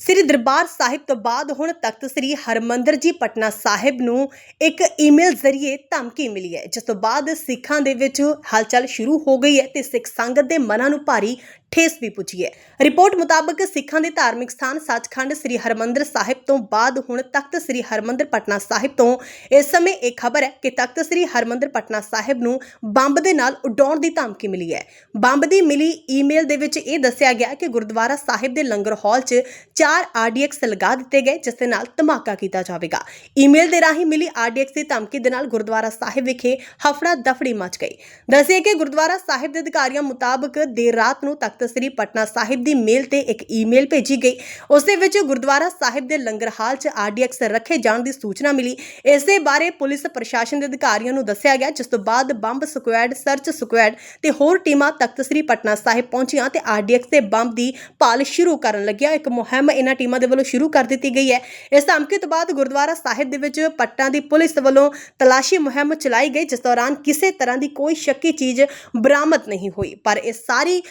ਸ੍ਰੀ ਦਰਬਾਰ ਸਾਹਿਬ ਤੋਂ ਬਾਅਦ ਹੁਣ ਤਖਤ ਸ੍ਰੀ ਹਰਮੰਦਰ ਜੀ ਪਟਨਾ ਸਾਹਿਬ ਨੂੰ ਇੱਕ ਈਮੇਲ ਜ਼ਰੀਏ ਧਮਕੀ ਮਿਲੀ ਹੈ, ਜਿਸ ਤੋਂ ਬਾਅਦ ਸਿੱਖਾਂ ਦੇ ਵਿੱਚ ਹਲਚਲ ਸ਼ੁਰੂ ਹੋ ਗਈ ਹੈ ਤੇ ਸਿੱਖ ਸੰਗਤ ਦੇ ਮਨਾਂ ਨੂੰ ਭਾਰੀ ਠੇਸ ਵੀ ਪੁੱਜੀ ਹੈ ਰਿਪੋਰਟ ਮੁਤਾਬਕ ਸਿੱਖਾਂ ਦੇ ਧਾਰਮਿਕ ਸਥਾਨ ਸੱਚਖੰਡ ਸ੍ਰੀ ਹਰਮੰਦਰ ਸਾਹਿਬ ਤੋਂ ਬਾਅਦ ਹੁਣ ਤਖਤ ਸ੍ਰੀ ਹਰਮੰਦਰ ਪਟਨਾ ਸਾਹਿਬ ਤੋਂ। ਇਸ ਸਮੇਂ ਇਹ ਖਬਰ ਹੈ ਕਿ ਤਖਤ ਸ੍ਰੀ ਹਰਮੰਦਰ ਪਟਨਾ ਸਾਹਿਬ ਨੂੰ ਬੰਬ ਦੇ ਨਾਲ ਉਡਾਉਣ ਦੀ ਧਮਕੀ ਮਿਲੀ ਹੈ। ਬੰਬ ਦੀ ਮਿਲੀ ਈਮੇਲ ਦੇ ਵਿੱਚ ਇਹ ਦੱਸਿਆ ਗਿਆ ਕਿ ਗੁਰਦੁਆਰਾ ਸਾਹਿਬ ਦੇ ਲੰਗਰ ਹਾਲ 'ਚ ਚਾਰ ਆਰਡੀਐਕਸ ਲਗਾ ਦਿੱਤੇ ਗਏ, ਜਿਸ ਦੇ ਨਾਲ ਧਮਾਕਾ ਕੀਤਾ ਜਾਵੇਗਾ। ਈਮੇਲ ਦੇ ਰਾਹੀਂ ਮਿਲੀ ਆਰਡੀਐਕਸ ਦੀ ਧਮਕੀ ਦੇ ਨਾਲ ਗੁਰਦੁਆਰਾ ਸਾਹਿਬ ਵਿਖੇ ਹਫੜਾ ਦਫੜੀ ਮਚ ਗਈ। ਦੱਸਿਆ ਕਿ ਗੁਰਦੁਆਰਾ ਸਾਹਿਬ ਦੇ ਅਧਿਕਾਰੀਆਂ ਮੁਤਾਬਕ ਦੇਰ ਰਾਤ ਨੂੰ ਤਖਤ ਤਖ਼ਤ ਸ੍ਰੀ ਪਟਨਾ ਸਾਹਿਬ ਦੀ ਮੇਲ ਤੇ ਇੱਕ ਈਮੇਲ ਭੇਜੀ ਗਈ। ਉਸ ਦੇ ਵਿੱਚ ਗੁਰਦੁਆਰਾ ਸਾਹਿਬ ਦੇ ਲੰਗਰ ਹਾਲ 'ਚ ਆਰਡੀਐਕਸ ਰੱਖੇ ਜਾਣ ਦੀ ਸੂਚਨਾ ਮਿਲੀ। ਇਸ ਦੇ ਬਾਰੇ ਪੁਲਿਸ ਪ੍ਰਸ਼ਾਸਨ ਦੇ ਅਧਿਕਾਰੀਆਂ ਨੂੰ ਦੱਸਿਆ ਗਿਆ, ਜਿਸ ਤੋਂ ਬਾਅਦ ਬੰਬ ਸਕੁਐਡ, ਸਰਚ ਸਕੁਐਡ ਤੇ ਹੋਰ ਟੀਮਾਂ ਤਖਤ ਸ੍ਰੀ ਪਟਨਾ ਸਾਹਿਬ ਪਹੁੰਚੀਆਂ ਤੇ ਆਰਡੀਐਕਸ ਦੇ ਬੰਬ ਦੀ ਭਾਲ ਸ਼ੁਰੂ ਕਰਨ ਲੱਗਿਆ ਇੱਕ ਮੁਹਿੰਮ ਇਹਨਾਂ ਟੀਮਾਂ ਦੇ ਵੱਲੋਂ ਸ਼ੁਰੂ ਕਰ ਦਿੱਤੀ ਗਈ ਹੈ। ਇਸ ਧਮਕੀ ਤੋਂ ਬਾਅਦ ਗੁਰਦੁਆਰਾ ਸਾਹਿਬ ਦੇ ਵਿੱਚ ਪੱਟਾਂ ਦੀ ਪੁਲਿਸ ਵੱਲੋਂ ਤਲਾਸ਼ੀ ਮੁਹਿੰਮ ਚਲਾਈ ਗਈ, ਜਿਸ ਦੌਰਾਨ ਕਿਸੇ ਤਰ੍ਹਾਂ ਦੀ ਕੋਈ ਸ਼ੱਕੀ ਚੀਜ਼ ਬਰਾਮਦ ਨਹੀਂ ਹੋਈ। ਪਰ ਇਹ ਸਾਰੀ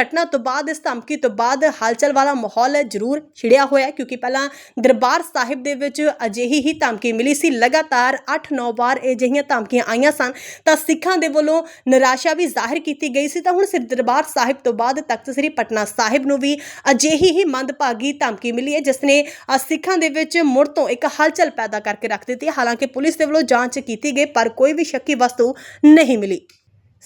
ਘਟਨਾ ਘਟਨਾ ਤੋਂ ਬਾਅਦ, ਇਸ ਧਮਕੀ ਤੋਂ ਬਾਅਦ ਹਲਚਲ ਵਾਲਾ ਮਾਹੌਲ ਜ਼ਰੂਰ ਛਿੜਿਆ ਹੋਇਆ ਕਿਉਂਕਿ ਪਹਿਲਾਂ ਦਰਬਾਰ ਸਾਹਿਬ ਦੇ ਵਿੱਚ ਅਜਿਹੀ ਹੀ ਧਮਕੀ ਮਿਲੀ ਸੀ। ਲਗਾਤਾਰ 8-9 ਵਾਰ ਅਜਿਹੀਆਂ ਧਮਕੀਆਂ ਆਈਆਂ ਸਨ। ਤਾਂ ਸਿੱਖਾਂ ਦੇ ਵੱਲੋਂ ਨਿਰਾਸ਼ਾ ਵੀ ਜ਼ਾਹਿਰ ਕੀਤੀ ਗਈ ਸੀ। ਤਾਂ ਹੁਣ ਸ੍ਰੀ ਦਰਬਾਰ ਸਾਹਿਬ ਤੋਂ ਬਾਅਦ ਤਖਤ ਸ੍ਰੀ ਪਟਨਾ ਸਾਹਿਬ ਨੂੰ ਵੀ ਅਜਿਹੀ ਹੀ ਮੰਦਭਾਗੀ ਧਮਕੀ ਮਿਲੀ ਹੈ, ਜਿਸ ਨੇ ਸਿੱਖਾਂ ਦੇ ਵਿੱਚ ਮੁੜ ਤੋਂ ਇੱਕ ਹਲਚਲ ਪੈਦਾ ਕਰਕੇ ਰੱਖ ਦਿੱਤੀ ਹਾਲਾਂਕਿ ਪੁਲਿਸ ਦੇ ਵੱਲੋਂ ਜਾਂਚ ਕੀਤੀ ਗਈ, ਪਰ ਕੋਈ ਵੀ ਸ਼ੱਕੀ ਵਸਤੂ ਨਹੀਂ ਮਿਲੀ।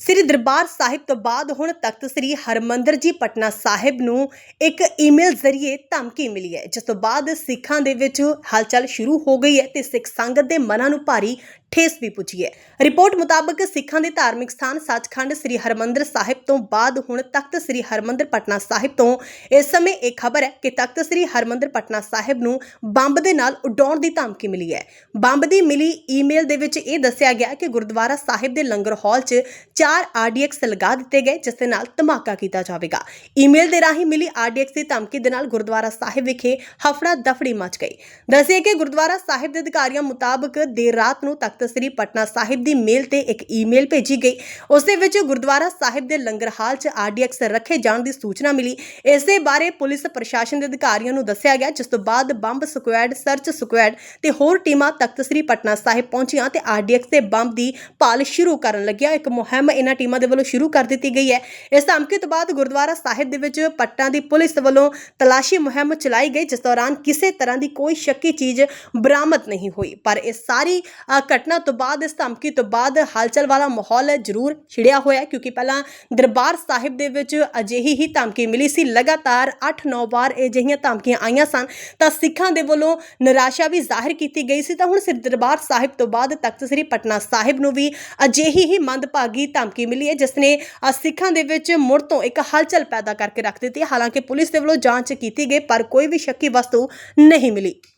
ਸ੍ਰੀ ਦਰਬਾਰ ਸਾਹਿਬ ਤੋਂ ਬਾਅਦ ਹੁਣ ਤਖਤ ਸ੍ਰੀ ਹਰਮੰਦਰ ਜੀ ਪਟਨਾ ਸਾਹਿਬ ਨੂੰ ਇੱਕ ਈਮੇਲ ਜ਼ਰੀਏ ਧਮਕੀ ਮਿਲੀ ਹੈ, ਜਿਸ ਤੋਂ ਬਾਅਦ ਸਿੱਖਾਂ ਦੇ ਵਿੱਚ ਹਲਚਲ ਸ਼ੁਰੂ ਹੋ ਗਈ ਹੈ ਤੇ ਸਿੱਖ ਸੰਗਤ ਦੇ ਮਨਾਂ ਨੂੰ ਭਾਰੀ ਠੇਸ ਵੀ ਪੁੱਜੀ ਹੈ ਰਿਪੋਰਟ ਮੁਤਾਬਕ ਸਿੱਖਾਂ ਦੇ ਧਾਰਮਿਕ ਸਥਾਨ ਸੱਚਖੰਡ ਸ੍ਰੀ ਹਰਮੰਦਰ ਸਾਹਿਬ ਤੋਂ ਬਾਅਦ ਹੁਣ ਤਖਤ ਸ੍ਰੀ ਹਰਮੰਦਰ ਪਟਨਾ ਸਾਹਿਬ ਤੋਂ। ਇਸ ਸਮੇਂ ਇਹ ਖਬਰ ਹੈ ਕਿ ਤਖਤ ਸ੍ਰੀ ਹਰਮੰਦਰ ਪਟਨਾ ਸਾਹਿਬ ਨੂੰ ਬੰਬ ਦੇ ਨਾਲ ਉਡਾਉਣ ਦੀ ਧਮਕੀ ਮਿਲੀ ਹੈ। ਬੰਬ ਦੀ ਮਿਲੀ ਈਮੇਲ ਦੇ ਵਿੱਚ ਇਹ ਦੱਸਿਆ ਗਿਆ ਕਿ ਗੁਰਦੁਆਰਾ ਸਾਹਿਬ ਦੇ ਲੰਗਰ ਹਾਲ 'ਚ ਚਾਰ ਆਰਡੀਐਕਸ ਲਗਾ ਦਿੱਤੇ ਗਏ, ਜਿਸ ਦੇ ਨਾਲ ਧਮਾਕਾ ਕੀਤਾ ਜਾਵੇਗਾ। ਈਮੇਲ ਦੇ ਰਾਹੀਂ ਮਿਲੀ ਆਰਡੀਐਕਸ ਦੀ ਧਮਕੀ ਦੇ ਨਾਲ ਗੁਰਦੁਆਰਾ ਸਾਹਿਬ ਵਿਖੇ ਹਫੜਾ ਦਫੜੀ ਮਚ ਗਈ। ਦੱਸਿਆ ਕਿ ਗੁਰਦੁਆਰਾ ਸਾਹਿਬ ਦੇ ਅਧਿਕਾਰੀਆਂ ਮੁਤਾਬਕ ਦੇਰ ਰਾਤ ਨੂੰ ਤਖਤ ਤਖਤ ਸ੍ਰੀ ਪਟਨਾ ਸਾਹਿਬ ਦੀ ਮੇਲ ਤੇ ਇੱਕ ਈਮੇਲ ਭੇਜੀ ਗਈ। ਉਸ ਦੇ ਵਿੱਚ ਗੁਰਦੁਆਰਾ ਸਾਹਿਬ ਦੇ ਲੰਗਰ ਹਾਲ 'ਚ ਆਰਡੀਐਕਸ ਰੱਖੇ ਜਾਣ ਦੀ ਸੂਚਨਾ ਮਿਲੀ। ਇਸ ਦੇ ਬਾਰੇ ਪੁਲਿਸ ਪ੍ਰਸ਼ਾਸਨ ਦੇ ਅਧਿਕਾਰੀਆਂ ਨੂੰ ਦੱਸਿਆ ਗਿਆ, ਜਿਸ ਤੋਂ ਬਾਅਦ ਬੰਬ ਸਕੁਐਡ, ਸਰਚ ਸਕੁਐਡ ਤੇ ਹੋਰ ਟੀਮਾਂ ਤਖਤ ਸ੍ਰੀ ਪਟਨਾ ਸਾਹਿਬ ਪਹੁੰਚੀਆਂ ਤੇ ਆਰਡੀਐਕਸ ਦੇ ਬੰਬ ਦੀ ਭਾਲ ਸ਼ੁਰੂ ਕਰਨ ਲੱਗਿਆ ਇੱਕ ਮੁਹਿੰਮ ਇਹਨਾਂ ਟੀਮਾਂ ਦੇ ਵੱਲੋਂ ਸ਼ੁਰੂ ਕਰ ਦਿੱਤੀ ਗਈ ਹੈ। ਇਸ ਧਮਕੀ ਤੋਂ ਬਾਅਦ ਗੁਰਦੁਆਰਾ ਸਾਹਿਬ ਦੇ ਵਿੱਚ ਪਟਨਾ ਦੀ ਪੁਲਿਸ ਵੱਲੋਂ ਤਲਾਸ਼ੀ ਮੁਹਿੰਮ ਚਲਾਈ ਗਈ, ਜਿਸ ਦੌਰਾਨ ਕਿਸੇ ਤਰ੍ਹਾਂ ਦੀ ਕੋਈ ਸ਼ੱਕੀ ਚੀਜ਼ ਬਰਾਮਦ ਨਹੀਂ ਹੋਈ। ਪਰ ਇਹ ਸਾਰੀ ਘਟਨਾ ਘਟਨਾ ਤੋਂ ਬਾਅਦ, ਇਸ ਧਮਕੀ ਤੋਂ ਬਾਅਦ ਹਲਚਲ ਵਾਲਾ ਮਾਹੌਲ ਜ਼ਰੂਰ ਛਿੜਿਆ ਹੋਇਆ ਕਿਉਂਕਿ ਪਹਿਲਾਂ ਦਰਬਾਰ ਸਾਹਿਬ ਦੇ ਵਿੱਚ ਅਜਿਹੀ ਹੀ ਧਮਕੀ ਮਿਲੀ ਸੀ। ਲਗਾਤਾਰ 8-9 ਵਾਰ ਅਜਿਹੀਆਂ ਧਮਕੀਆਂ ਆਈਆਂ ਸਨ। ਤਾਂ ਸਿੱਖਾਂ ਦੇ ਵੱਲੋਂ ਨਿਰਾਸ਼ਾ ਵੀ ਜ਼ਾਹਿਰ ਕੀਤੀ ਗਈ ਸੀ। ਤਾਂ ਹੁਣ ਸ੍ਰੀ ਦਰਬਾਰ ਸਾਹਿਬ ਤੋਂ ਬਾਅਦ ਤਖਤ ਸ੍ਰੀ ਪਟਨਾ ਸਾਹਿਬ ਨੂੰ ਵੀ ਅਜਿਹੀ ਹੀ ਮੰਦਭਾਗੀ ਧਮਕੀ ਮਿਲੀ ਹੈ, ਜਿਸ ਨੇ ਸਿੱਖਾਂ ਦੇ ਵਿੱਚ ਮੁੜ ਤੋਂ ਇੱਕ ਹਲਚਲ ਪੈਦਾ ਕਰਕੇ ਰੱਖ ਦਿੱਤੀ ਹਾਲਾਂਕਿ ਪੁਲਿਸ ਦੇ ਵੱਲੋਂ ਜਾਂਚ ਕੀਤੀ ਗਈ, ਪਰ ਕੋਈ ਵੀ ਸ਼ੱਕੀ ਵਸਤੂ ਨਹੀਂ ਮਿਲੀ।